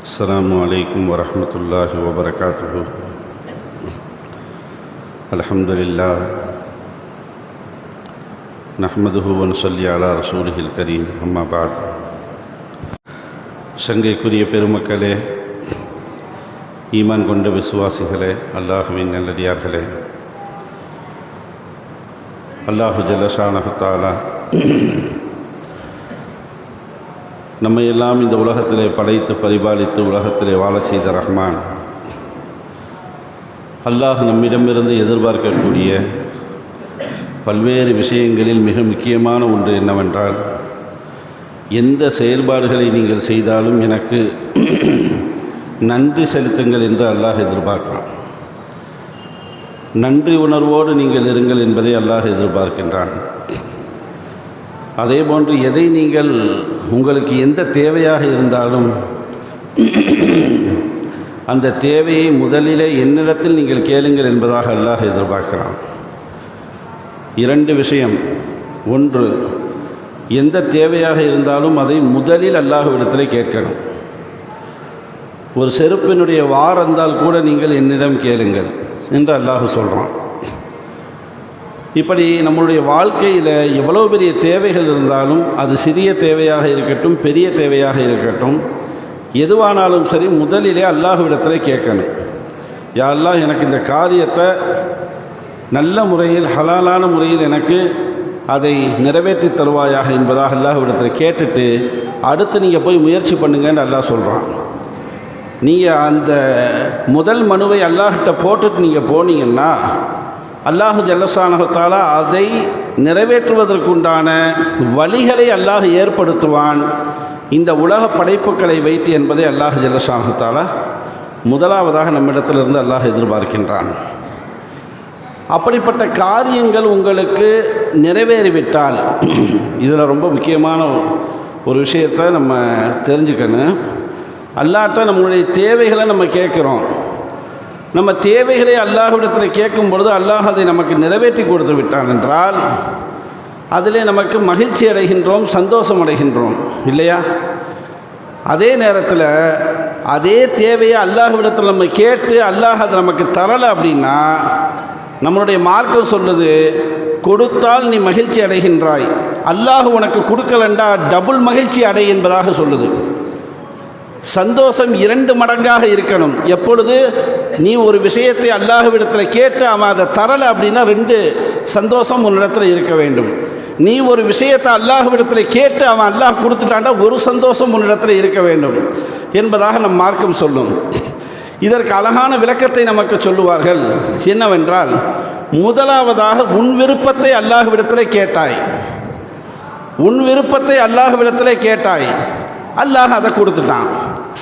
السلام عليكم ورحمة الله وبركاته الحمد لله نحمده ونصلي على رسوله الكريم أما بعد சங்கைக்குரிய பெருமக்களே ஈமான் கொண்ட விசுவாசிகளே அல்லாஹுவின் நல்லடியார்களே அல்லாஹு ஜலஷானஹத்தாலா நம்மை எல்லாம் இந்த உலகத்திலே படைத்து பரிபாலித்து உலகத்திலே வாழச் செய்த ரஹ்மான். அல்லாஹ் நம்மிடமிருந்து எதிர்பார்க்கக்கூடிய பல்வேறு விஷயங்களில் மிக முக்கியமான ஒன்று என்னவென்றால் எந்த செயல்பாடுகளை நீங்கள் செய்தாலும் எனக்கு நன்றி செலுத்துங்கள் என்று அல்லாஹ் எதிர்பார்க்கிறான். நன்றி உணர்வோடு நீங்கள் இருங்கள் என்பதை அல்லாஹ் எதிர்பார்க்கின்றான். அதே போன்று எதை நீங்கள் உங்களுக்கு எந்த தேவையாக இருந்தாலும் அந்த தேவையை முதலிலே என்னிடத்தில் நீங்கள் கேளுங்கள் என்பதாக அல்லாஹ் எதிர்பார்க்கிறான். இரண்டு விஷயம். ஒன்று எந்த தேவையாக இருந்தாலும் அதை முதலில் அல்லாஹ்விடத்திலே கேட்கணும். ஒரு செருப்பினுடைய வாரந்தால் கூட நீங்கள் என்னிடம் கேளுங்கள் என்று அல்லாஹ் சொல்கிறான் இப்படி நம்மளுடைய வாழ்க்கையில் எவ்வளோ பெரிய தேவைகள் இருந்தாலும் அது சிறிய தேவையாக இருக்கட்டும் பெரிய தேவையாக இருக்கட்டும் எதுவானாலும் சரி முதலிலே அல்லாஹுவிடத்தில் கேட்கணும். யாரெல்லாம் எனக்கு இந்த காரியத்தை நல்ல முறையில் ஹலாலான முறையில் எனக்கு அதை நிறைவேற்றி தருவாயாக என்பதாக அல்லாஹ்விடத்தில் கேட்டுட்டு அடுத்து நீங்கள் போய் முயற்சி பண்ணுங்கன்னு அல்லாஹ் சொல்கிறான் நீங்கள் அந்த முதல் மனுவை அல்லாஹ்கிட்ட போட்டுட்டு நீங்கள் போனீங்கன்னா அல்லாஹு ஜல்லசானகத்தாலா அதை நிறைவேற்றுவதற்குண்டான வழிகளை அல்லாஹ் ஏற்படுத்துவான். இந்த உலக படைப்புகளை வைத்து என்பதை அல்லாஹ் ஜல்லசானகத்தாலா முதலாவதாக நம்மிடத்திலிருந்து அல்லாஹ் எதிர்பார்க்கின்றான். அப்படிப்பட்ட காரியங்கள் உங்களுக்கு நிறைவேறிவிட்டால் இதில் ரொம்ப முக்கியமான ஒரு விஷயத்தை நம்ம தெரிஞ்சுக்கணும். அல்லாட்ட நம்மளுடைய தேவைகளை நம்ம கேட்குறோம். நம்ம தேவைகளை அல்லாஹ்விடத்தில் கேட்கும் பொழுது அல்லாஹ் அதை நமக்கு நிறைவேற்றி கொடுத்து விட்டான் என்றால் அதிலே நமக்கு மகிழ்ச்சி அடைகின்றோம் சந்தோஷம் அடைகின்றோம் இல்லையா? அதே நேரத்தில் அதே தேவையை அல்லாஹ்விடத்தில் நம்ம கேட்டு அல்லாஹ் அதை நமக்கு தரலை அப்படின்னா நம்மளுடைய மார்க்கம் சொல்லுது கொடுத்தால் நீ மகிழ்ச்சி அடைகின்றாய். அல்லாஹ் உனக்கு கொடுக்கலண்டா டபுள் மகிழ்ச்சி அடை என்பதாக சொல்லுது. சந்தோஷம் இரண்டு மடங்காக இருக்கணும். எப்பொழுது நீ ஒரு விஷயத்தை அல்லாஹ்விடத்தில் கேட்டு அவன் அதை தரலை அப்படின்னா ரெண்டு சந்தோஷம் உன்னிடத்தில் இருக்க வேண்டும். நீ ஒரு விஷயத்தை அல்லாஹ்விடத்தில் கேட்டு அவன் அல்லாஹ் கொடுத்துட்டாண்டா ஒரு சந்தோஷம் உன்னிடத்தில் இருக்க வேண்டும் என்பதாக நம் மார்க்கம் சொல்லும். இதற்கு அழகான விளக்கத்தை நமக்கு சொல்லுவார்கள். என்னவென்றால் முதலாவதாக உன் விருப்பத்தை அல்லாஹ்விடத்தில் கேட்டாய். உன் விருப்பத்தை அல்லாஹ்விடத்தில் கேட்டாய். அல்லாஹ் அதை கொடுத்துட்டான்.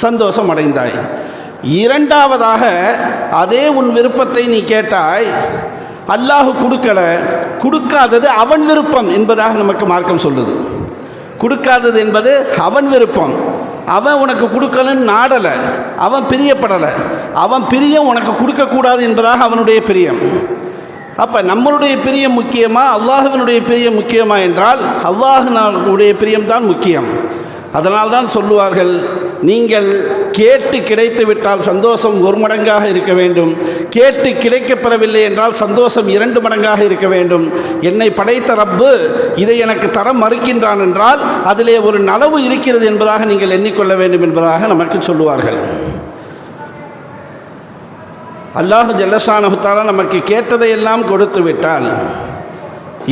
சந்தோஷம் அடைந்தாய் இரண்டாவதாக அதே உன் விருப்பத்தை நீ கேட்டாய் அல்லாஹ் கொடுக்கல கொடுக்காதது அவன் விருப்பம் என்பதாக நமக்கு மார்க்கம் சொல்லுது. கொடுக்காதது என்பது அவன் விருப்பம். அவன் உனக்கு கொடுக்கலன்னு நாடலை அவன் பிரியப்படலை அவன் பிரியம் உனக்கு கொடுக்கக்கூடாது என்பதாக அவனுடைய பிரியம். அப்போ நம்மளுடைய பிரியம் முக்கியமா அல்லாஹுவினுடைய பிரியம் முக்கியமா என்றால் அல்லாஹுடைய பிரியம்தான் முக்கியம். அதனால்தான் சொல்லுவார்கள் நீங்கள் கேட்டு கிடைத்து விட்டால் சந்தோஷம் ஒரு மடங்காக இருக்க வேண்டும். கேட்டு கிடைக்கப்பெறவில்லை என்றால் சந்தோஷம் இரண்டு மடங்காக இருக்க வேண்டும். என்னை படைத்த ரப்பு இதை எனக்கு தர மறுக்கின்றான் என்றால் அதிலே ஒரு நலவு இருக்கிறது என்பதாக நீங்கள் எண்ணிக்கொள்ள வேண்டும் என்பதாக நமக்கு சொல்லுவார்கள். அல்லாஹு ஜல்லசானகுத்தாலா நமக்கு கேட்டதையெல்லாம் கொடுத்து விட்டால்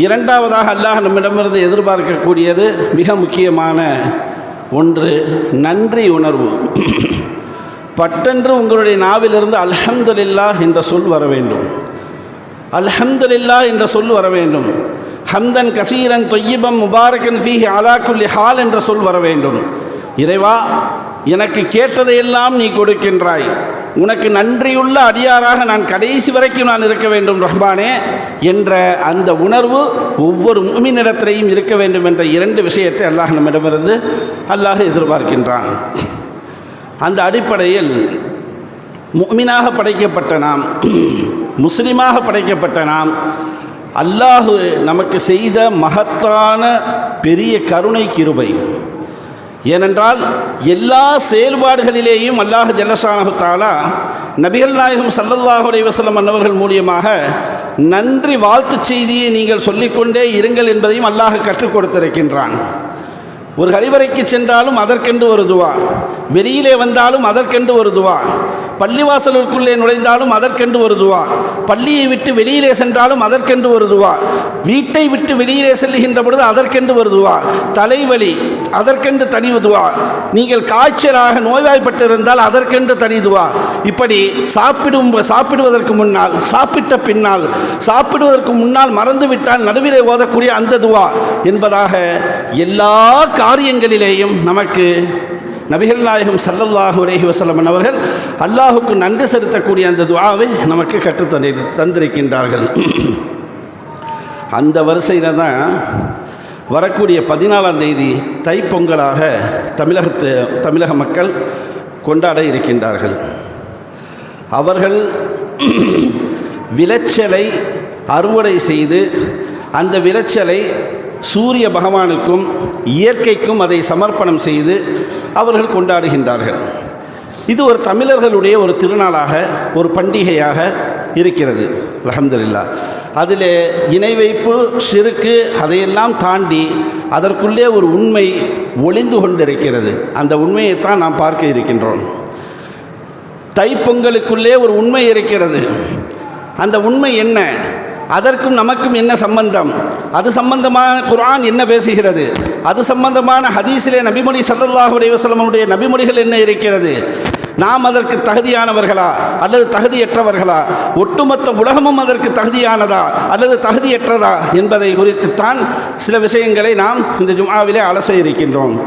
இரண்டாவதாக அல்லாஹ் நம்மிடமிருந்து எதிர்பார்க்கக்கூடியது மிக முக்கியமான ஒன்று நன்றி உணர்வு. பட்டென்று உங்களுடைய நாவிலிருந்து அல்ஹம்துலில்லா என்ற சொல் வர வேண்டும். அல்ஹம்துலில்லா என்ற சொல் வர வேண்டும். ஹம்தன் கசீரன் தொய்யிபம் முபாரக்கன் ஃபீஹி அலாக்குல்லி ஹால் என்ற சொல் வர வேண்டும். இறைவா எனக்கு கேட்டதையெல்லாம் நீ கொடுக்கின்றாய். உனக்கு நன்றியுள்ள அடியாராக நான் கடைசி வரைக்கும் நான் இருக்க வேண்டும் ரஹ்மானே என்ற அந்த உணர்வு ஒவ்வொரு முமினிடத்திலையும் இருக்க வேண்டும் என்ற இரண்டு விஷயத்தை அல்லாஹ் நம்மிடமிருந்து அல்லாஹ் எதிர்பார்க்கின்றான். அந்த அடிப்படையில் முக்மினாக படைக்கப்பட்ட நாம் முஸ்லிமாக படைக்கப்பட்ட நாம் அல்லாஹு நமக்கு செய்த மகத்தான பெரிய கருணை கிருபை ஏனென்றால் எல்லா செயல்பாடுகளிலேயும் அல்லாஹ் ஜல்லஷானஹு தாலா நபிகள் நாயகம் சல்லல்லாஹு அலைஹி அன்னவர்கள் மூலியமாக நன்றி வாழ்த்துச் செய்தியை நீங்கள் சொல்லிக்கொண்டே இருங்கள் என்பதையும் அல்லாஹ் கற்றுக் கொடுத்திருக்கின்றான். ஒரு கழிவறைக்கு சென்றாலும் அதற்கென்று ஒரு துவா. வெளியிலே வந்தாலும் அதற்கென்று ஒரு துவா. பள்ளிவாசலுக்குள்ளே நுழைந்தாலும் அதற்கென்று ஒரு துவா. பள்ளியை விட்டு வெளியிலே சென்றாலும் அதற்கென்று ஒரு துவா. வீட்டை விட்டு வெளியிலே செல்லுகின்ற பொழுது அதற்கென்று ஒரு துவா. தலைவலி அதற்கென்று தனி துவா. நீங்கள் காய்ச்சலாக நோய்வாய்ப்பட்டிருந்தால் அதற்கென்று தனி துவா. இப்படி சாப்பிடும் சாப்பிடுவதற்கு முன்னால் சாப்பிட்ட பின்னால் சாப்பிடுவதற்கு முன்னால் மறந்துவிட்டால் நடுவிலே ஓதக்கூடிய அந்த துவா என்பதாக எல்லா காரியங்களிலேயும் நமக்கு நபிகள் நாயகம் சல்லல்லாஹு அலைஹி வசலமன் அவர்கள் அல்லாஹுக்கு நன்றி செலுத்தக்கூடிய அந்த துவாவை நமக்கு கற்றுத்தந்தி தந்திருக்கின்றார்கள். அந்த வரிசையில் தான் வரக்கூடிய பதினாலாம் தேதி தைப்பொங்கலாக தமிழகத்து தமிழக மக்கள் கொண்டாட இருக்கின்றார்கள். அவர்கள் விளைச்சலை அறுவடை செய்து அந்த விளைச்சலை சூரிய பகவானுக்கும் இயற்கைக்கும் அதை சமர்ப்பணம் செய்து அவர்கள் கொண்டாடுகின்றார்கள். இது ஒரு தமிழர்களுடைய ஒரு திருநாளாக ஒரு பண்டிகையாக இருக்கிறது. அலமதுல்லா அதில் இணை வைப்பு சிறுக்கு அதையெல்லாம் தாண்டி அதற்குள்ளே ஒரு உண்மை ஒளிந்து கொண்டிருக்கிறது. அந்த உண்மையைத்தான் நாம் பார்க்க இருக்கின்றோம். தைப்பொங்கலுக்குள்ளே ஒரு உண்மை இருக்கிறது. அந்த உண்மை என்ன? அதற்கும் நமக்கும் என்ன சம்பந்தம்? அது சம்பந்தமான குரான் என்ன பேசுகிறது? அது சம்பந்தமான ஹதீஸிலே நபிமொழி சல்லல்லாஹு அலைஹி நபிமொழிகள் என்ன இருக்கிறது? நாம் அதற்கு தகுதியானவர்களா? அல்லது தகுதியற்றவர்களா? ஒட்டுமொத்த உலகமும் அதற்கு தகுதியானதா? அல்லது தகுதியற்றதா? என்பதை குறித்துத்தான் சில விஷயங்களை நாம் இந்த ஜுமாவிலே அலச இருக்கின்றோம்.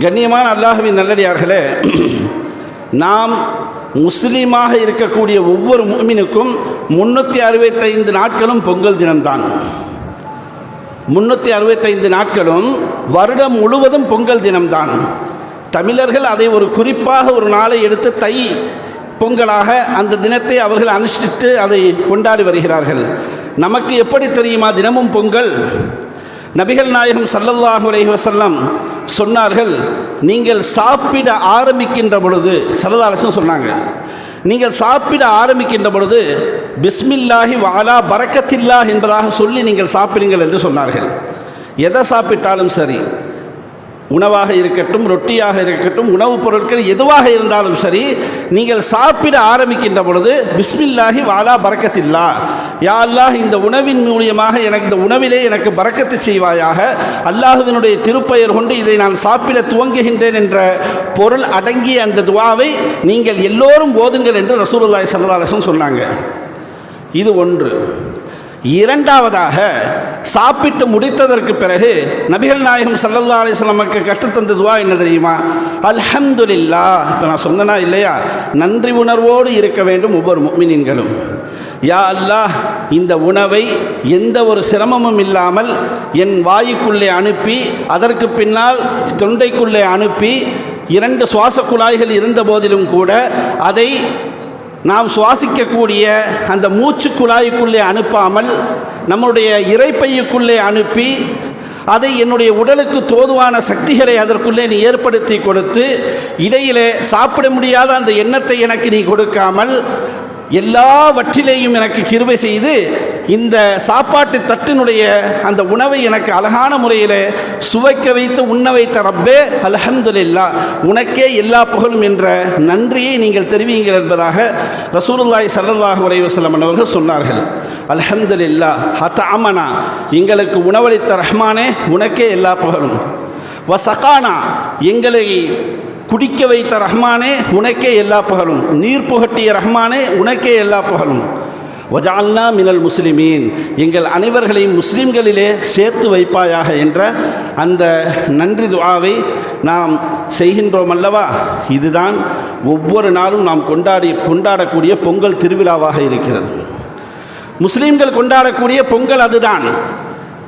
கண்ணியமான அல்லாஹுவின் நல்லடியார்களே நாம் முஸ்லீமாக இருக்கக்கூடிய ஒவ்வொரு மூமினுக்கும் முன்னூற்றி அறுபத்தைந்து நாட்களும் பொங்கல் தினம்தான். முன்னூற்றி அறுபத்தைந்து நாட்களும் வருடம் முழுவதும் பொங்கல் தினம்தான். தமிழர்கள் அதை ஒரு குறிப்பாக ஒரு நாளை எடுத்து தை பொங்கலாக அந்த தினத்தை அவர்கள் அனுஷ்டித்து அதை கொண்டாடி வருகிறார்கள். நமக்கு எப்படி தெரியுமா தினமும் பொங்கல்? நபிகள் நாயகம் சல்லல்லாஹு அலைஹி வசல்லம் சொன்னார்கள் நீங்கள் சாப்பிட ஆரம்பிக்கின்ற பொழுது சரதாரசன் சொன்னாங்க நீங்கள் சாப்பிட ஆரம்பிக்கின்ற பொழுது பிஸ்மில்லாஹி வாலா பறக்கத்தில்லா என்பதாக சொல்லி நீங்கள் சாப்பிடுங்கள் என்று சொன்னார்கள். எதை சாப்பிட்டாலும் சரி உணவாக இருக்கட்டும் ரொட்டியாக இருக்கட்டும் உணவுப் பொருட்கள் எதுவாக இருந்தாலும் சரி நீங்கள் சாப்பிட ஆரம்பிக்கின்ற பொழுது பிஸ்மில்லாஹி வாலா பறக்கத்தில்லா யா அல்லாஹ் இந்த உணவின் மூலியமாக எனக்கு இந்த உணவிலே எனக்கு பறக்கத்து செய்வாயாக. அல்லாஹுவினுடைய திருப்பெயர் கொண்டு இதை நான் சாப்பிட துவங்குகின்றேன் என்ற பொருள் அடங்கிய அந்த துவாவை நீங்கள் எல்லோரும் ஓதுங்கள் என்று ரசூலுல்லாய் சல்லாஹன் சொன்னாங்க. இது ஒன்று. இரண்டாவதாக சாப்பிட்டு முடித்ததற்கு பிறகு நபிகள் நாயகம் சல்லல்லா அலிஸ்லாம் நமக்கு கற்றுத்தந்த துவா என்ன தெரியுமா? அல்ஹம்துலில்லா. இப்போ நான் சொன்னனா இல்லையா? நன்றி உணர்வோடு இருக்க வேண்டும் ஒவ்வொரு மீனின்களும் யா அல்லாஹ் இந்த உணவை எந்த ஒரு சிரமமும் இல்லாமல் என் வாயுக்குள்ளே அனுப்பி அதற்கு பின்னால் தொண்டைக்குள்ளே அனுப்பி இரண்டு சுவாச குழாய்கள் இருந்த போதிலும் கூட அதை நாம் சுவாசிக்கக்கூடிய அந்த மூச்சு குழாய்க்குள்ளே அனுப்பாமல் நம்முடைய இறைப்பையுக்குள்ளே அனுப்பி அதை என்னுடைய உடலுக்கு தோதுவான சக்திகளை அதற்குள்ளே நீ ஏற்படுத்தி கொடுத்து இடையிலே சாப்பிட முடியாத அந்த எண்ணத்தை எனக்கு நீ கொடுக்காமல் எல்லாவற்றிலேயும் எனக்கு கிருபை செய்து இந்த சாப்பாட்டு தட்டினுடைய அந்த உணவை எனக்கு அழகான முறையில் சுவைக்க வைத்து உண்ண வைத்த ரப்பே அல்ஹம்துலில்லா உனக்கே எல்லா புகழும் என்ற நன்றியை நீங்கள் தெரிவிங்கள் என்பதாக ரசூலுல்லாய் ஸல்லல்லாஹு அலைஹி அவர்கள் சொன்னார்கள். அல்ஹம்துலில்லா ஹத்த அமனா எங்களுக்கு உணவளித்த ரஹ்மானே உனக்கே எல்லா புகழும். வசகானா எங்களை குடிக்க வைத்த ரஹ்மானே உனக்கே எல்லா புகழும். நீர் புகட்டிய ரஹ்மானே உனக்கே எல்லா புகழும். வஜால்னா மினல் முஸ்லிமீன். எங்கள் அனைவர்களையும் முஸ்லிம்களிலே சேர்த்து வைப்பாயாக என்ற அந்த நன்றி துவாவை நாம் செய்கின்றோம் அல்லவா? இதுதான் ஒவ்வொரு நாளும் நாம் கொண்டாடி கொண்டாடக்கூடிய பொங்கல் திருவிழாவாக இருக்கிறது. முஸ்லீம்கள் கொண்டாடக்கூடிய பொங்கல் அதுதான்.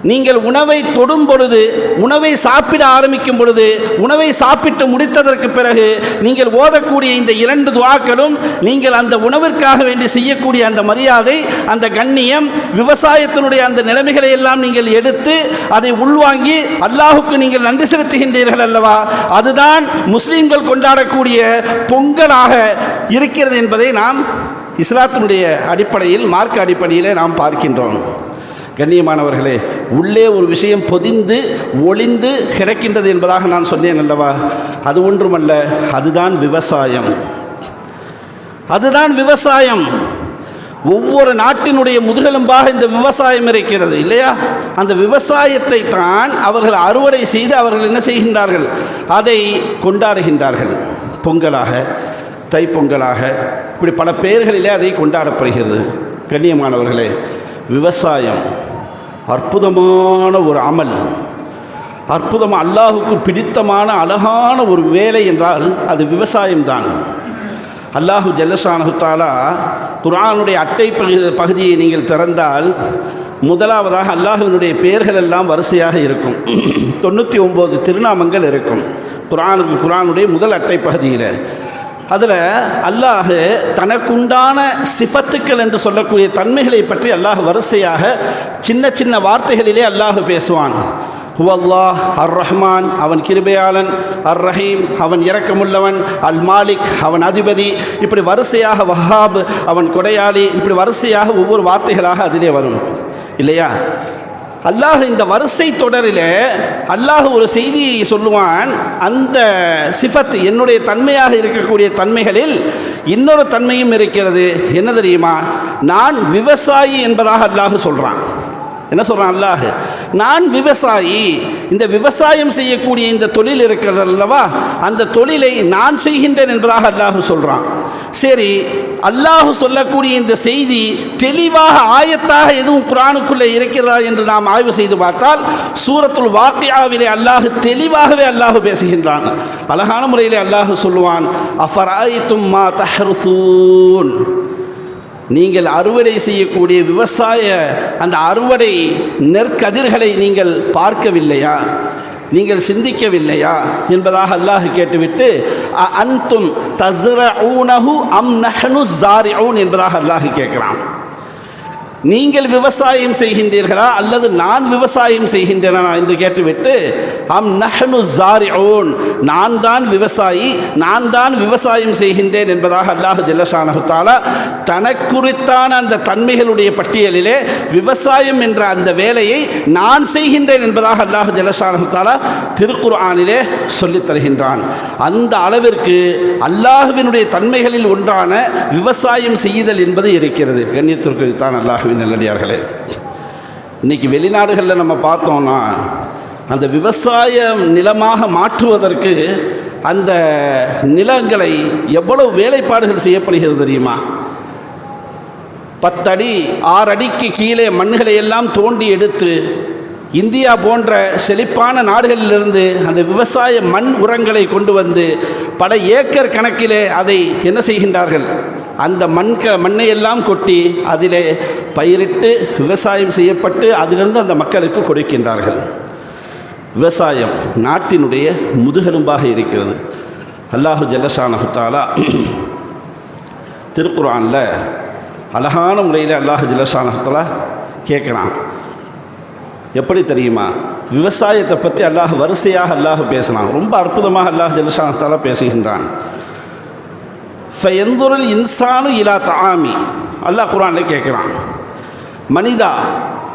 நீங்கள் உணவை தொடும் பொழுது உணவை சாப்பிட ஆரம்பிக்கும் பொழுது உணவை சாப்பிட்டு முடித்ததற்கு பிறகு நீங்கள் ஓதக்கூடிய இந்த இரண்டு துவாக்களும் நீங்கள் அந்த உணவிற்காக வேண்டி செய்யக்கூடிய அந்த மரியாதை அந்த கண்ணியம் விவசாயத்தினுடைய அந்த நிலைமைகளை எல்லாம் நீங்கள் எடுத்து அதை உள்வாங்கி அல்லாஹுக்கு நீங்கள் நன்றி செலுத்துகின்றீர்கள் அல்லவா? அதுதான் முஸ்லீம்கள் கொண்டாடக்கூடிய பொங்கலாக இருக்கிறது என்பதை நாம் இஸ்லாத்தினுடைய அடிப்படையில் மார்க்க அடிப்படையிலே நாம் பார்க்கின்றோம். கண்ணியமானவர்களே உள்ளே ஒரு விஷயம் பொதிந்து ஒளிந்து கிடக்கின்றது என்பதாக நான் சொன்னேன் அல்லவா? அது ஒன்றுமல்ல அதுதான் விவசாயம். அதுதான் விவசாயம். ஒவ்வொரு நாட்டினுடைய முதுகெலும்பாக இந்த விவசாயம் இருக்கிறது இல்லையா? அந்த விவசாயத்தை தான் அவர்கள் அறுவடை செய்து அவர்கள் என்ன செய்கின்றார்கள்? அதை கொண்டாடுகின்றார்கள். பொங்கலாக தைப்பொங்கலாக இப்படி பல பெயர்களிலே அதை கொண்டாடப்படுகிறது. கண்ணியமானவர்களே விவசாயம். அற்புதமான ஒரு அமல். அற்புதம் அல்லாஹுக்கு பிடித்தமான அழகான ஒரு வேலை என்றால் அது விவசாயம்தான். அல்லாஹு ஜல்லசானகுத்தாலா குரானுடைய அட்டை பகுதி பகுதியை நீங்கள் திறந்தால் முதலாவதாக அல்லாஹுவினுடைய பெயர்கள் எல்லாம் வரிசையாக இருக்கும். தொண்ணூற்றி ஒம்பது திருநாமங்கள் இருக்கும். குரானுக்கு குரானுடைய முதல் அட்டை பகுதியில். அதில் அல்லாஹ் தனக்குண்டான சிஃபத்துக்கள் என்று சொல்லக்கூடிய தன்மைகளை பற்றி அல்லாஹ் வரிசையாக சின்ன சின்ன வார்த்தைகளிலே அல்லாஹ் பேசுவான். ஹுவல்லாஹ் அர் ரஹ்மான் அவன் கிருபையாளன் அர் ரஹீம் அவன் இரக்கமுள்ளவன் அல் மாலிக் அவன் அதிபதி. இப்படி வரிசையாக வஹாப் அவன் கொடையாளி இப்படி வரிசையாக ஒவ்வொரு வார்த்தைகளாக அதிலே வரும். இல்லையா? அல்லாஹ் இந்த வரிசை தொடரில் அல்லாஹ் ஒரு செய்தியை சொல்லுவான். அந்த சிஃபத் என்னுடைய தன்மையாக இருக்கக்கூடிய தன்மைகளில் இன்னொரு தன்மையும் இருக்கிறது. என்ன தெரியுமா? நான் விவசாயி என்பதாக அல்லாஹ் சொல்கிறான் என்ன சொல்கிறான் அல்லாஹ்? நான் விவசாயி இந்த விவசாயம் செய்யக்கூடிய இந்த தொழில் இருக்கிறது அல்லவா? அந்த தொழிலை நான் செய்கின்றேன் என்பதாக அல்லாஹ் சொல்கிறான் சரி அல்லாஹு சொல்லக்கூடிய இந்த செய்தி தெளிவாக ஆயத்தாக எதுவும் குரானுக்குள்ளே இருக்கிறதா என்று நாம் ஆய்வு செய்து பார்த்தால் சூரத்துல் வாக்கியாவிலே அல்லாஹு தெளிவாகவே அல்லாஹு பேசுகின்றான். அழகான முறையிலே அல்லாஹு சொல்லுவான் அஃபராயித்தும் மா தஹருசூன். நீங்கள் அறுவடை செய்யக்கூடிய விவசாய அந்த அறுவடை நெற்கதிர்களை நீங்கள் பார்க்கவில்லையா? நீங்கள் சிந்திக்கவில்லையா என்பதாக அல்லாஹ் கேட்டுவிட்டு "அ அன்தும் தஸ்ரஊனஹு அம் நஹனு ஸாரிஊன் என்பதாக அல்லாஹ் கேட்குறான். நீங்கள் விவசாயம் செய்கின்றீர்களா அல்லது நான் விவசாயம் செய்கின்றேனா என்று கேட்டுவிட்டு அம் நஹ்னு ஓன் நான் தான் விவசாயி நான் தான் விவசாயம் செய்கின்றேன் என்பதாக அல்லாஹ் ஜல்லஷானஹுத்தாலா தனக்குறித்தான அந்த தன்மைகளுடைய பட்டியலிலே விவசாயம் என்ற அந்த வேலையை நான் செய்கின்றேன் என்பதாக அல்லாஹ் திருக்குர் ஆனிலே சொல்லித் தருகின்றான். அந்த அளவிற்கு அல்லாஹுவினுடைய தன்மைகளில் ஒன்றான விவசாயம் செய்தல் என்பது இருக்கிறது. கண்ணியத்திற்கு தான் அல்லாஹுவின் நல்லடியார்களே. இன்னைக்கு வெளிநாடுகளில் நம்ம பார்த்தோம்னா அந்த விவசாயம் நிலமாக மாற்றுவதற்கு அந்த நிலங்களை எவ்வளவு வேலைப்பாடுகள் செய்யப்படுகிறது தெரியுமா? பத்தடி ஆறு அடிக்கு கீழே மண்ணுகளை எல்லாம் தோண்டி எடுத்து இந்தியா போன்ற செழிப்பான நாடுகளிலிருந்து அந்த விவசாய மண் உரங்களை கொண்டு வந்து பல ஏக்கர் கணக்கிலே அதை என்ன செய்கின்றார்கள்? அந்த மண் க மண்ணை எல்லாம் கொட்டி அதிலே பயிரிட்டு விவசாயம் செய்யப்பட்டு அதிலிருந்து அந்த மக்களுக்கு கொடுக்கின்றார்கள். விவசாயம் நாட்டினுடைய முதுகெலும்பாக இருக்கிறது. அல்லாஹு ஜல்லஷானஹுத்தாலா திருக்குறானில் அழகான முறையில் அல்லாஹு ஜல்லஷானஹுத்தாலா கேட்குறான். எப்படி தெரியுமா? விவசாயத்தை பற்றி அல்லாஹ் வரிசையாக அல்லாஹ் பேசினான். ரொம்ப அற்புதமாக அல்லாஹ் ஜல்லஷானஹுத்தாலா பேசுகின்றான். ஃபயந்துருள் இன்சானு இலா தாமி அல்லாஹ் குரானில் கேட்குறான். மனிதா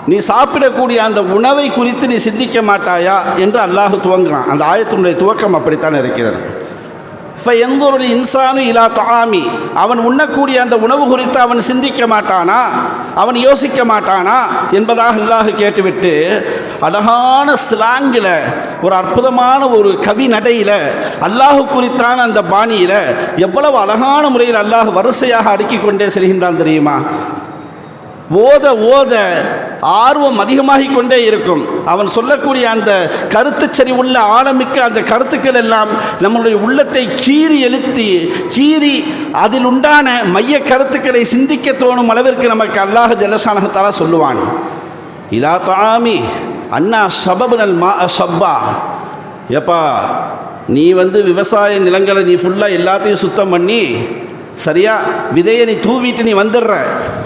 நீ சாப்பிடக்கூடிய அந்த உணவை குறித்து நீ சிந்திக்க மாட்டாயா? என்று அல்லாஹ் துவங்குறான். அந்த ஆயத்தினுடைய துவக்கம் அப்படித்தான் இருக்கிறது. ஃபயந்துருள் இன்சானு இலா தாமி அவன் உண்ணக்கூடிய அந்த உணவு குறித்து அவன் சிந்திக்க மாட்டானா? அவன் யோசிக்க மாட்டானா? என்பதாக அல்லாஹ் கேட்டுவிட்டு அழகான ஸ்லாங்கில் ஒரு அற்புதமான ஒரு கவி நடையில் அல்லாஹு குறித்தான அந்த பாணியில் எவ்வளவு அழகான முறையில் அல்லாஹ் வரிசையாக அடுக்கிக் கொண்டே செல்கின்றான் தெரியுமா? ஓத ஓத ஆர்வம் அதிகமாகிக் கொண்டே இருக்கும். அவன் சொல்லக்கூடிய அந்த கருத்துச்சரி உள்ள ஆழமிக்க அந்த கருத்துக்கள் எல்லாம் நம்முடைய உள்ளத்தை கீறி எழுத்தி கீறி அதில் உண்டான மைய கருத்துக்களை சிந்திக்க தோணும் அளவிற்கு நமக்கு அல்லாஹ் ஜலசானகத்தாலா சொல்லுவான். இதா தாமி அண்ணா சபபுனல் மா சப்பா ஏப்பா நீ வந்து விவசாய நிலங்களை நீ ஃபுல்லாக எல்லாத்தையும் சுத்தம் பண்ணி சரியா விதையை நீ தூவிட்டு நீ வந்துடுற.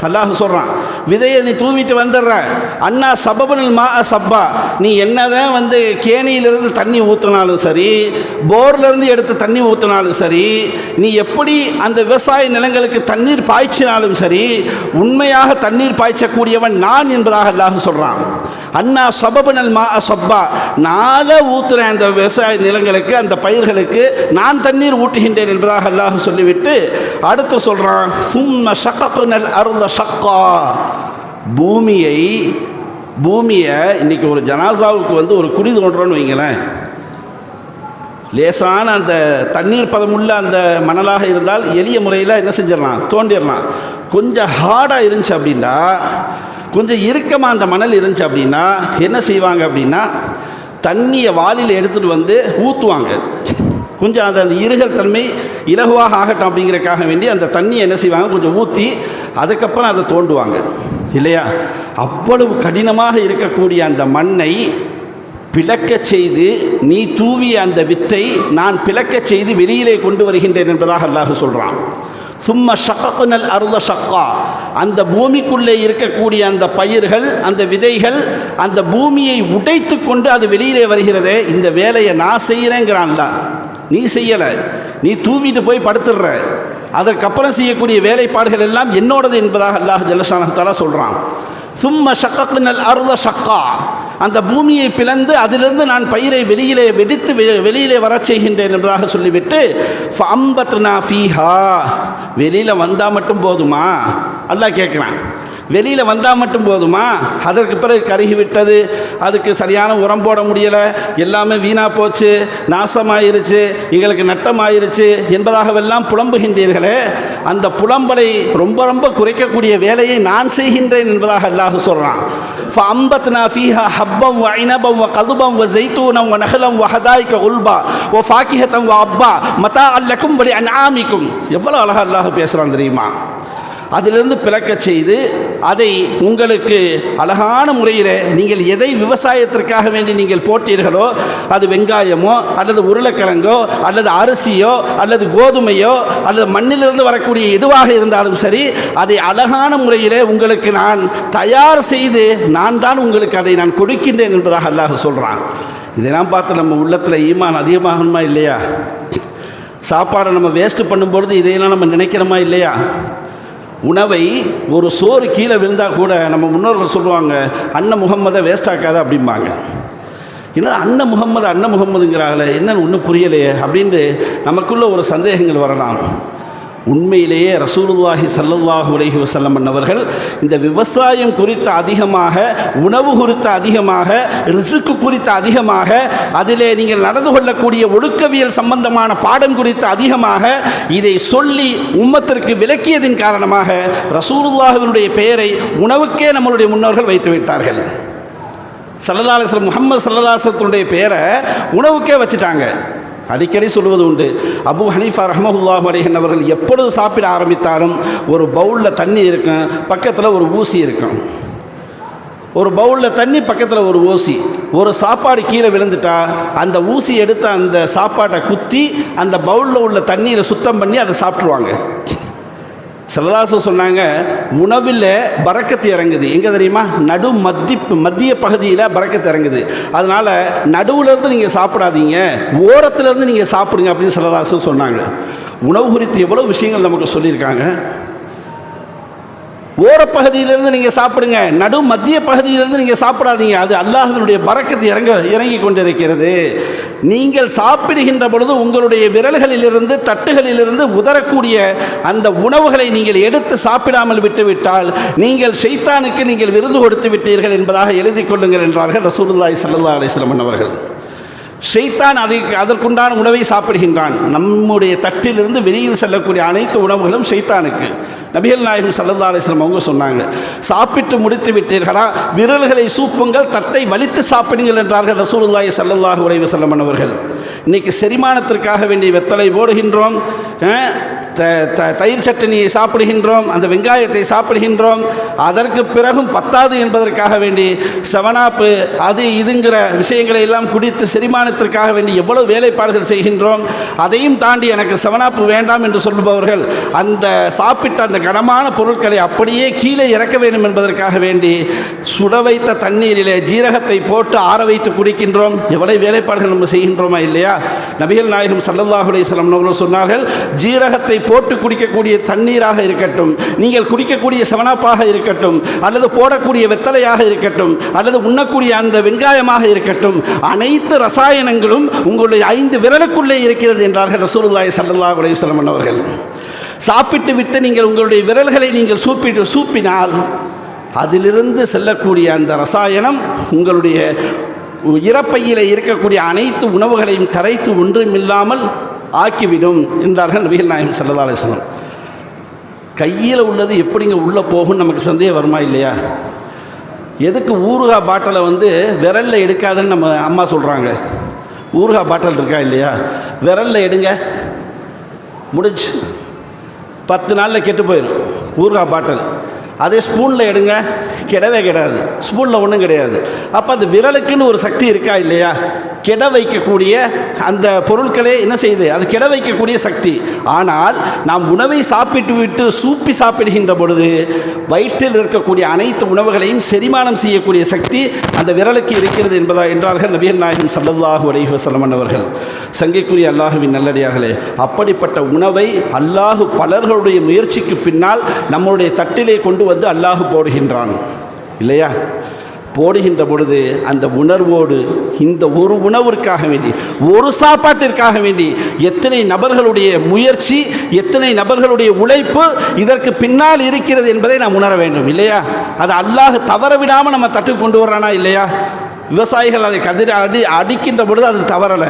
அல்லாஹ் சொல்கிறான் விதையை நீ தூவிட்டு வந்துடுற. அண்ணா சபபனில் மா சப்பா. நீ என்னதான் வந்து கேணியிலிருந்து தண்ணி ஊற்றினாலும் சரி போர்லேருந்து எடுத்து தண்ணி ஊற்றினாலும் சரி நீ எப்படி அந்த விவசாய நிலங்களுக்கு தண்ணீர் பாய்ச்சினாலும் சரி உண்மையாக தண்ணீர் பாய்ச்சக்கூடியவன் நான் என்பதாக அல்லாஹ் சொல்கிறான் அண்ணா சபபனல் மா சப்பா. நாள ஊத்துறேன் அந்த விவசாய நிலங்களுக்கு அந்த பயிர்களுக்கு. நான் தண்ணீர் ஊட்டுகின்றேன் என்பதாக அல்லாஹ் சொல்லிவிட்டு அடுத்து சொல்கிறான் சும்ம சக்கக்குனல் அருந்த சக்கா பூமியை பூமியை இன்னைக்கு ஒரு ஜனாசாவுக்கு வந்து ஒரு குடி தோன்றோன்னு வைங்களேன். லேசான அந்த தண்ணீர் பதமுள்ள அந்த மணலாக இருந்தால் எளிய முறையில் என்ன செஞ்சிடலாம் தோண்டிடலாம். கொஞ்சம் ஹார்டாக இருந்துச்சு அப்படின்னா கொஞ்சம் இறுக்கமாக அந்த மணல் இருந்துச்சு அப்படின்னா என்ன செய்வாங்க அப்படின்னா தண்ணியை வாளியில் எடுத்துகிட்டு வந்து ஊற்றுவாங்க கொஞ்சம் அந்த அந்த இருகல் தன்மை இலகுவாக ஆகட்டும் அப்படிங்கிறக்காக வேண்டி அந்த தண்ணியை என்ன செய்வாங்க? கொஞ்சம் ஊற்றி அதுக்கப்புறம் அதை தோண்டுவாங்க. இல்லையா? அவ்வளவு கடினமாக இருக்கக்கூடிய அந்த மண்ணை பிளக்கச் செய்து நீ தூவிய அந்த வித்தை நான் பிளக்கச் செய்து வெளியிலே கொண்டு வருகின்றேன் என்பதாக அல்லாஹ் சொல்கிறான் சும்மா ஷக்கக்குனல் அருள ஷக்கா. அந்த பூமிக்குள்ளே இருக்கக்கூடிய அந்த பயிர்கள் அந்த விதைகள் அந்த பூமியை உடைத்து கொண்டு அது வெளியிலே வருகிறதே இந்த வேலையை நான் செய்கிறேங்கிறான்ல நீ செய்யலை. நீ தூவிட்டு போய் படுத்துடுற. அதற்கப்புறம் செய்யக்கூடிய வேலைப்பாடுகள் எல்லாம் என்னோடது என்பதாக அல்லாஹ் ஜல்லஷானத்தாலா சொல்கிறான் சும்ம ஷக்கக்குனல் அருள ஷக்கா. அந்த பூமியை பிளந்து அதிலிருந்து நான் பயிரை வெளியிலே வெடித்து வெ- வெளியிலே வரச் செய்கின்றேன் என்றாக சொல்லிவிட்டு ஃபம்பத்னா ஃபீஹா. வெளியில் வந்தால் மட்டும் போதுமா? அல்லாஹ் கேட்குறான். வெளியில் வந்தால் மட்டும் போதுமா? அதற்கு பிறகு கருகி விட்டது. அதுக்கு சரியான உரம் போட முடியலை. எல்லாமே வீணாக போச்சு. நாசமாயிருச்சு. எங்களுக்கு நட்டமாயிருச்சு. என்பதாகவெல்லாம் புலம்புகின்றீர்களே. அந்த புலம்பலை ரொம்ப ரொம்ப குறைக்கக்கூடிய வேலையை நான் செய்கின்றேன் என்பதாக அல்லாஹ் சொல்கிறான் فأنبتنا فيها حبا وعنبا وقضبا وزيتونا ونخلا وحدائق غلبا وفاكهة وأبا متاعا لكم ولأنعامكم எவ்வளோ அழகா அல்லாஹ் பேசுகிறான் தெரியுமா அதிலிருந்து பிளக்கச் செய்து அதை உங்களுக்கு அழகான முறையில் நீங்கள் எதை விவசாயத்திற்காக வேண்டி நீங்கள் போட்டீர்களோ அது வெங்காயமோ அல்லது உருளைக்கிழங்கோ அல்லது அரிசியோ அல்லது கோதுமையோ அல்லது மண்ணிலிருந்து வரக்கூடிய எதுவாக இருந்தாலும் சரி அதை அழகான முறையில் உங்களுக்கு நான் தயார் செய்து நான் தான் உங்களுக்கு அதை நான் கொடுக்கின்றேன் என்பதாக அல்லாஹ் சொல்கிறான் இதெல்லாம் பார்த்து நம்ம உள்ளத்தில் ஈமான் அதிகமாகணுமா இல்லையா? சாப்பாடை நம்ம வேஸ்ட்டு பண்ணும்பொழுது இதையெல்லாம் நம்ம நினைக்கிறோமா இல்லையா? உணவை ஒரு சோறு கீழே விழுந்தால் கூட நம்ம முன்னோர்கள் சொல்லுவாங்க அண்ணன் முகம்மதை வேஸ்ட் ஆக்காத அப்படிம்பாங்க. என்ன அண்ணன் முகம்மது அண்ணன் முகம்மதுங்கிறாங்களே என்னன்னு ஒன்றும் புரியலையே அப்படின்ட்டு நமக்குள்ள ஒரு சந்தேகங்கள் வரலாம். உண்மையிலேயே ரசூலுல்லாஹி ஸல்லல்லாஹு உலகி வஸல்லம் அவர்கள் இந்த விவசாயம் குறித்து அதிகமாக உணவு குறித்து அதிகமாக ரிசுக்கு குறித்து அதிகமாக அதிலே நீங்கள் நடந்து கொள்ளக்கூடிய ஒழுக்கவியல் சம்பந்தமான பாடம் குறித்து அதிகமாக இதை சொல்லி உம்மத்திற்கு விளக்கியதின் காரணமாக ரசூலுல்லாஹினுடைய பெயரை உணவுக்கே நம்மளுடைய முன்னோர்கள் வைத்து விட்டார்கள். சல்லல்லாஹு முகமது சல்லல்லாசத்துடைய பெயரை உணவுக்கே வச்சுட்டாங்க. அடிக்கடி சொல்வது உண்டு. அபு ஹனீஃபா ரஹமஹுல்லாஹ் அலைஹன் அவர்கள் எப்பொழுது சாப்பிட ஆரம்பித்தாலும் ஒரு பவுலில் தண்ணி இருக்கும் பக்கத்தில் ஒரு ஊசி இருக்கும். ஒரு பவுலில் தண்ணி பக்கத்தில் ஒரு ஊசி ஒரு சாப்பாடு கீழே விழுந்துட்டா அந்த ஊசி எடுத்து அந்த சாப்பாட்டை குத்தி அந்த பவுலில் உள்ள தண்ணியில் சுத்தம் பண்ணி அதை சாப்பிட்ருவாங்க சிலதாசு சொன்னாங்க உணவில் பறக்கத்து இறங்குது. எங்கே தெரியுமா? நடு மத்தி மத்திய பகுதியில் பறக்கத்து இறங்குது. அதனால் நடுவுலேருந்து நீங்கள் சாப்பிடாதீங்க ஓரத்துலேருந்து நீங்கள் சாப்பிடுங்க அப்படின்னு சிலதாசு சொன்னாங்க. உணவு குறித்து எவ்வளோ விஷயங்கள் நமக்கு சொல்லியிருக்காங்க. ஓரப்பகுதியிலிருந்து நீங்கள் சாப்பிடுங்க. நடு மத்திய பகுதியிலிருந்து நீங்கள் சாப்பிடாதீங்க. அது அல்லாஹினுடைய பறக்கத்து இறங்க இறங்கி கொண்டிருக்கிறது. நீங்கள் சாப்பிடுகின்ற பொழுது உங்களுடைய விரல்களிலிருந்து தட்டுகளிலிருந்து உதறக்கூடிய அந்த உணவுகளை நீங்கள் எடுத்து சாப்பிடாமல் விட்டுவிட்டால் நீங்கள் ஷைத்தானுக்கு நீங்கள் விருந்து கொடுத்து விட்டீர்கள் என்பதாக எழுதி கொள்ளுங்கள் என்றார்கள் ரசூலுல்லாய் சல்லா அலிஸ்லமன் அவர்கள். ஷெய்தான் அதை அதற்குண்டான உணவை சாப்பிடுகின்றான். நம்முடைய தட்டிலிருந்து வெளியில் செல்லக்கூடிய அனைத்து உணவுகளும் ஷைத்தானுக்கு. நபிகள் நாயகம் சல்லல்லா அலிஸ்லாம் அவங்க சொன்னாங்க சாப்பிட்டு முடித்து விட்டீர்களா? விரல்களை சூப்புங்கள் தட்டை வலித்து சாப்பிடுங்கள் என்றார்கள் ரசூலுல்லாய் ஸல்லல்லாஹு அலைஹி வஸல்லம் அவர்கள். இன்னைக்கு செரிமானத்திற்காக வேண்டிய வெத்தலை போடுகின்றோம் த த தயிர் சட்டனியை சாப்பிடுகின்றோம் அந்த வெங்காயத்தை சாப்பிடுகின்றோம். அதற்கு பிறகும் பத்தாது என்பதற்காக வேண்டி செவனாப்பு அது இதுங்கிற விஷயங்களை எல்லாம் குடித்து செரிமானத்திற்காக வேண்டி எவ்வளவு வேலைப்பாடுகள் செய்கின்றோம் அதையும் தாண்டி எனக்கு செவனாப்பு வேண்டாம் என்று சொல்லுபவர்கள் அந்த சாப்பிட்ட அந்த கனமான பொருட்களை அப்படியே கீழே இறக்க வேண்டும் என்பதற்காக வேண்டி சுட வைத்த தண்ணீரிலே ஜீரகத்தை போட்டு ஆற வைத்து குடிக்கின்றோம். எவ்வளவு வேலைப்பாடுகள் நம்ம செய்கின்றோமா இல்லையா? நபிகள் நாயகம் சல்லல்லாஹு சலம் அவர்கள் சொன்னார்கள் ஜீரகத்தை போட்டு குடிக்கக்கூடிய தண்ணீராக இருக்கட்டும் நீங்கள் குடிக்கக்கூடிய செவனாப்பாக இருக்கட்டும் அல்லது போடக்கூடிய வெத்தலையாக இருக்கட்டும் அல்லது உண்ணக்கூடிய அந்த வெங்காயமாக இருக்கட்டும் அனைத்து ரசாயனங்களும் உங்களுடைய ஐந்து விரலுக்குள்ளே இருக்கிறது என்றார்கள் ரசூலுல்லாய் சல்லா உலகம் அவர்கள். சாப்பிட்டு விட்டு நீங்கள் உங்களுடைய விரல்களை நீங்கள் சூப்பிட்டு சூப்பினால் அதிலிருந்து செல்லக்கூடிய அந்த ரசாயனம் உங்களுடைய இறப்பையில் இருக்கக்கூடிய அனைத்து உணவுகளையும் கரைத்து ஒன்றுமில்லாமல் ஆக்கிவிடும் என்றார்கள் நபிகள் நாயகம் ஸல்லல்லாஹு கையில் உள்ளது எப்படிங்க உள்ளே போகும்னு நமக்கு சந்தேகம் வருமா இல்லையா? எதுக்கு ஊறுகாய் பாட்டிலை வந்து விரலில் எடுக்காதுன்னு நம்ம அம்மா சொல்கிறாங்க ஊறுகாய் பாட்டில் இருக்கா இல்லையா? விரலில் எடுங்க. முடிஞ்சு. பத்து நாளில் கெட்டு போயிடும் ஊறுகாய் பாட்டில். அதே ஸ்பூனில் எடுங்க. கிடவே கிடையாது ஸ்பூனில் ஒன்றும் கிடையாது. அப்போ அந்த விரலுக்குன்னு ஒரு சக்தி இருக்கா இல்லையா? கெட வைக்கக்கூடிய அந்த பொருட்களே என்ன செய்யுது? அது கெட வைக்கக்கூடிய சக்தி. ஆனால் நாம் உணவை சாப்பிட்டு விட்டு சூப்பி சாப்பிடுகின்ற பொழுது வயிற்றில் இருக்கக்கூடிய அனைத்து உணவுகளையும் செரிமானம் செய்யக்கூடிய சக்தி அந்த விரலுக்கு இருக்கிறது என்பதா என்றார்கள் நபிகள் நாயகம் சல்லல்லாஹு அலைஹி வசலமன் அவர்கள். சங்கைக்குரிய அல்லாஹுவின் நல்லடியார்களே அப்படிப்பட்ட உணவை அல்லாஹு பலர்களுடைய முயற்சிக்கு பின்னால் நம்முடைய தட்டிலே கொண்டு வந்து அல்லாஹு போடுகின்றான். இல்லையா? போடுகின்ற பொழுது அந்த உணர்வோடு இந்த ஒரு உணவிற்காக வேண்டி ஒரு சாப்பாட்டிற்காக வேண்டி எத்தனை நபர்களுடைய முயற்சி எத்தனை நபர்களுடைய உழைப்பு இதற்கு பின்னால் இருக்கிறது என்பதை நாம் உணர வேண்டும் இல்லையா? அது அல்லாஹ் தவற விடாமல் நம்ம தட்டு கொண்டு வர்றானா இல்லையா? விவசாயிகள் அதை கதிர அடி அடிக்கின்ற பொழுது அது தவறலை.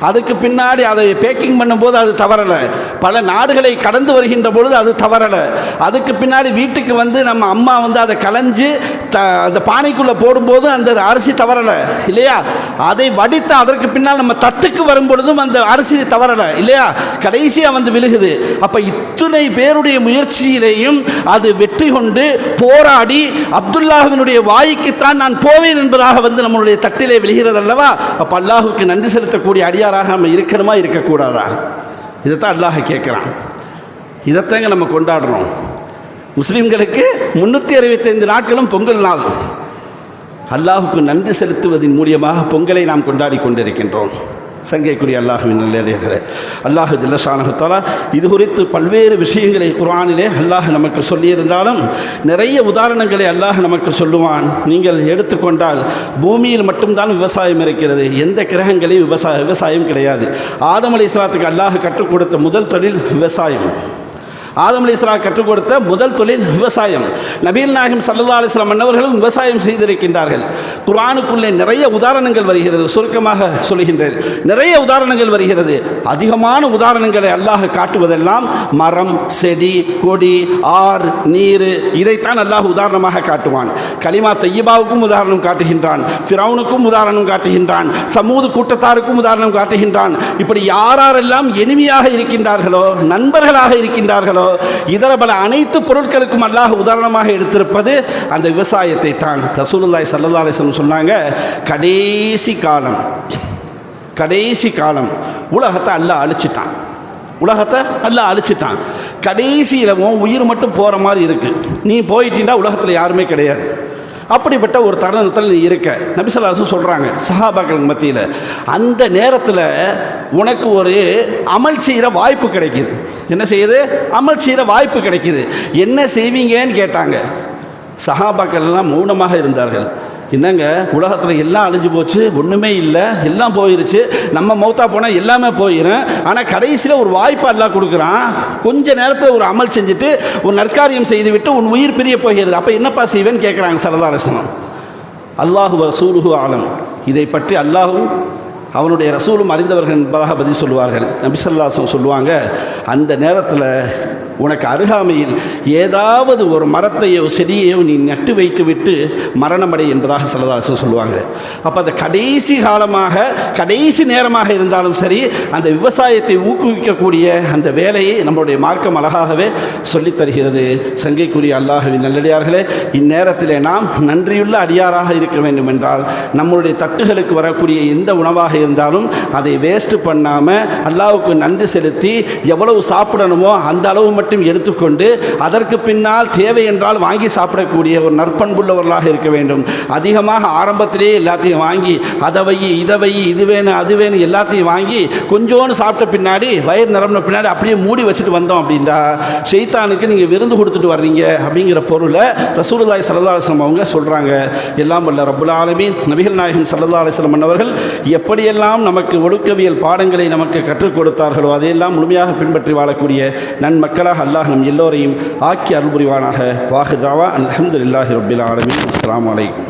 அதுக்கு பின்னாடி அதை பேக்கிங் பண்ணும்போது அது தவறலை. பல நாடுகளை கடந்து வருகின்ற பொழுது அது தவறலை. அதுக்கு பின்னாடி வீட்டுக்கு வந்து நம்ம அம்மா வந்து அதை கலைஞ்சு த அந்த பானைக்குள்ளே போடும்போதும் அந்த அரிசி தவறலை இல்லையா? அதை வடித்து அதற்கு பின்னால் நம்ம தட்டுக்கு வரும் பொழுதும் அந்த அரிசி தவறலை இல்லையா? கடைசியாக வந்து விழுகுது. அப்போ இத்தனை பேருடைய முயற்சியிலேயும் அது வெற்றி கொண்டு போராடி அப்துல்லாஹினுடைய வாய்க்குத்தான் நான் போவேன் என்பதாக வந்து நம்மளுடைய தட்டிலே விழுகிறது அல்லவா? அப்போ அல்லாஹுக்கு நன்றி செலுத்தக்கூடிய அடியாராக நம்ம இருக்கணுமா இருக்கக்கூடாதா? இதைத்தான் அல்லாஹ் கேட்குறான். இதைத்தாங்க நம்ம கொண்டாடுறோம். முஸ்லீம்களுக்கு முந்நூற்றி அறுபத்தைந்து நாட்களும் பொங்கல் நாள். அல்லாஹுக்கு நன்றி செலுத்துவதன் மூலியமாக பொங்கலை நாம் கொண்டாடி கொண்டிருக்கின்றோம். சங்கைக்குரிய அல்லாஹுவின் நல்லே அல்லாஹு ஜில்லஷானஹத்தாலா இது குறித்து பல்வேறு விஷயங்களை குர்ஆனிலே அல்லாஹ் நமக்கு சொல்லியிருந்தாலும் நிறைய உதாரணங்களை அல்லாஹ் நமக்கு சொல்லுவான். நீங்கள் எடுத்துக்கொண்டால் பூமியில் மட்டும்தான் விவசாயம் இருக்கிறது எந்த கிரகங்களையும் விவசாய விவசாயம் கிடையாது. ஆதம் அலி இஸ்லாத்துக்கு அல்லாஹ் கற்றுக் கொடுத்த முதல் தொழில் விவசாயம். ஆதம் அலி இஸ்லாம் கற்றுக் கொடுத்த முதல் தொழில் விவசாயம். நபீல் நாயகம் சல்லா அலிஸ்லாம் மன்னவர்களும் விவசாயம் செய்திருக்கின்றார்கள். குரானுக்குள்ளே நிறைய உதாரணங்கள் வருகிறது சுருக்கமாக சொல்கின்றேன் நிறைய உதாரணங்கள் வருகிறது. அதிகமான உதாரணங்களை அல்லாஹ் காட்டுவதெல்லாம் மரம் செடி கொடி ஆறு நீர் இதைத்தான் அல்லாஹ் உதாரணமாக காட்டுவான். கலிமா தையபாவுக்கும் உதாரணம் காட்டுகின்றான் ஃபிரௌனுக்கும் உதாரணம் காட்டுகின்றான் சமூது கூட்டத்தாருக்கும் உதாரணம் காட்டுகின்றான். இப்படி யாரெல்லாம் எளிமையாக இருக்கின்றார்களோ நண்பர்களாக இருக்கின்றார்களோ இதர பல அனைத்து பொருட்களுக்கும் அல்லாஹ் உதாரணமாக எடுத்திருப்பது அந்த விவசாயத்தை தான். ரசூலுல்லாய் சல்லா அலிஸ்லம் சொன்னாங்க கடைசி காலம் கடைசி காலம் உலகத்தை அல்ல அழிச்சிட்டான். உலகத்தை அல்ல அழிச்சிட்டான். கடைசியில் உன் உயிர் மட்டும் போகிற மாதிரி இருக்குது நீ போயிட்டீங்கன்னா உலகத்தில் யாருமே கிடையாது. அப்படிப்பட்ட ஒரு தருணத்தில் நீ இருக்க. நபிசல்லாசும் சொல்கிறாங்க சஹாபாக்கள் மத்தியில். அந்த நேரத்தில் உனக்கு ஒரு அமல் செய்கிற வாய்ப்பு கிடைக்கிது. என்ன செய்யுது? அமல் செய்கிற வாய்ப்பு கிடைக்கிது. என்ன செய்வீங்கன்னு கேட்டாங்க. சஹாபாக்கள் எல்லாம் மௌனமாக இருந்தார்கள். என்னங்க உலகத்தில் எல்லாம் அழிஞ்சு போச்சு ஒன்றுமே இல்லை எல்லாம் போயிருச்சு. நம்ம மௌத்தா போனால் எல்லாமே போயிடும் ஆனால் கடைசியில் ஒரு வாய்ப்பு எல்லாம் கொடுக்குறான். கொஞ்ச நேரத்தில் ஒரு அமல் செஞ்சுட்டு ஒரு நற்காரியம் செய்து விட்டு உன் உயிர் பிரிய போகிறது. அப்போ என்னப்பா செய்வேன்னு கேட்குறாங்க சரதாரசனம் அல்லாஹு ரசூலுஹு ஆலம் இதை பற்றி அல்லாஹும் அவனுடைய ரசூலும் அறிந்தவர்கள் என்பதாக பதில் சொல்லுவார்கள். நபிசல்லாசம் சொல்லுவாங்க அந்த நேரத்தில் உனக்கு அருகாமையில் ஏதாவது ஒரு மரத்தையோ செடியையோ நீ நட்டு வைத்து விட்டு மரணமடை என்பதாக சிலதாசு சொல்லுவாங்க. அப்போ அந்த கடைசி காலமாக கடைசி நேரமாக இருந்தாலும் சரி அந்த விவசாயத்தை ஊக்குவிக்கக்கூடிய அந்த வேலையை நம்முடைய மார்க்கம் அழகாகவே சொல்லித் தருகிறது. சங்கைக்குரிய அல்லாஹவின் நல்லடியார்களே இந்நேரத்திலே நாம் நன்றியுள்ள அடியாராக இருக்க வேண்டும் என்றால் நம்முடைய தட்டுகளுக்கு வரக்கூடிய எந்த உணவாக இருந்தாலும் அதை வேஸ்ட் பண்ணாமல் அல்லாவுக்கு நன்றி செலுத்தி எவ்வளவு சாப்பிடணுமோ அந்த அளவு மட்டும் எடுத்துக்கொண்டு அதற்கு பின்னால் தேவை என்றால் வாங்கி சாப்பிடக்கூடிய ஒரு நற்பண்புள்ளவர்களாக இருக்க வேண்டும். அதிகமாக ஆரம்பத்திலேயே எல்லாத்தையும் வாங்கி அதை வை இதை வை இது வேணும் அது வேணும் எல்லாத்தையும் வாங்கி கொஞ்சோன்னு சாப்பிட்ட பின்னாடி வயிறு நிரம்பின பின்னாடி அப்படியே மூடி வச்சுட்டு வந்தோம் அப்படின்னா செய்தானுக்கு நீங்கள் விருந்து கொடுத்துட்டு வர்றீங்க அப்படிங்கிற பொருளை ரசூலுல்லாய் சல்லா அவங்க சொல்கிறாங்க எல்லாம் வல்ல ரப்புல் ஆலமீன். நபிகள் நாயகம் சல்லா அலுவலம் அவர்கள் எப்படியெல்லாம் நமக்கு ஒழுக்கவியல் பாடங்களை நமக்கு கற்றுக் கொடுத்தார்களோ அதையெல்லாம் முழுமையாக பின்பற்றி வாழக்கூடிய நன்மக்களாக அல்லாஹ் நம் எல்லோரையும் ஆக்கி அருள் புரிவானாக வாஹிதாவா அல்ஹம்துலில்லாஹி ரப்பில் ஆலமீன் அஸ்ஸலாமு அலைக்கும்